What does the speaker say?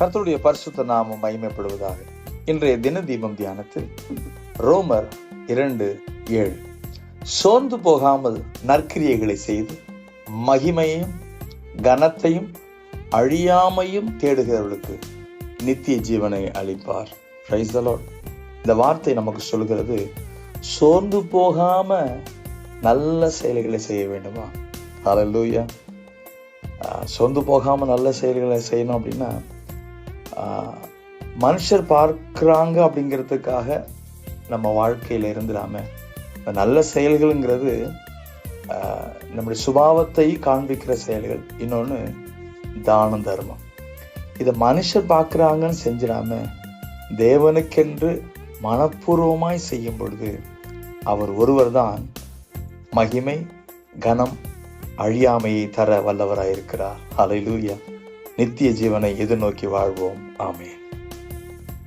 கர்த்தருடைய பரிசுத்த நாமம் மகிமைப்படுவதாக. இன்றைய தின தீபம் தியானத்தில் ரோமர் இரண்டு ஏழு. சோர்ந்து போகாமல் நற்கிரியைகளை செய்து மகிமையும் கனத்தையும் அழியாமையும் தேடுகிறவர்களுக்கு நித்திய ஜீவனை அளிப்பார். இந்த வார்த்தை நமக்கு சொல்கிறது சோர்ந்து போகாம நல்ல செயல்களை செய்ய வேண்டுமா? அலல்லூயா சோர்ந்து போகாம நல்ல செயல்களை செய்யணும் அப்படின்னா மனுஷர் பார்க்குறாங்க அப்படிங்கிறதுக்காக நம்ம வாழ்க்கையில் இருந்துடாம இந்த நல்ல செயல்களுங்கிறது நம்முடைய சுபாவத்தை காண்பிக்கிற செயல்கள். இன்னொன்று தானம் தர்மம். இதை மனுஷர் பார்க்குறாங்கன்னு செஞ்சிடாம தேவனுக்கென்று மனப்பூர்வமாய் செய்யும் பொழுது அவர் ஒருவர்தான் மகிமை கனம் அழியாமையை தர வல்லவராயிருக்கிறார். அலையிலூயா நித்திய ஜீவனை எதிர்நோக்கி வாழ்வோம். ஆமேன்.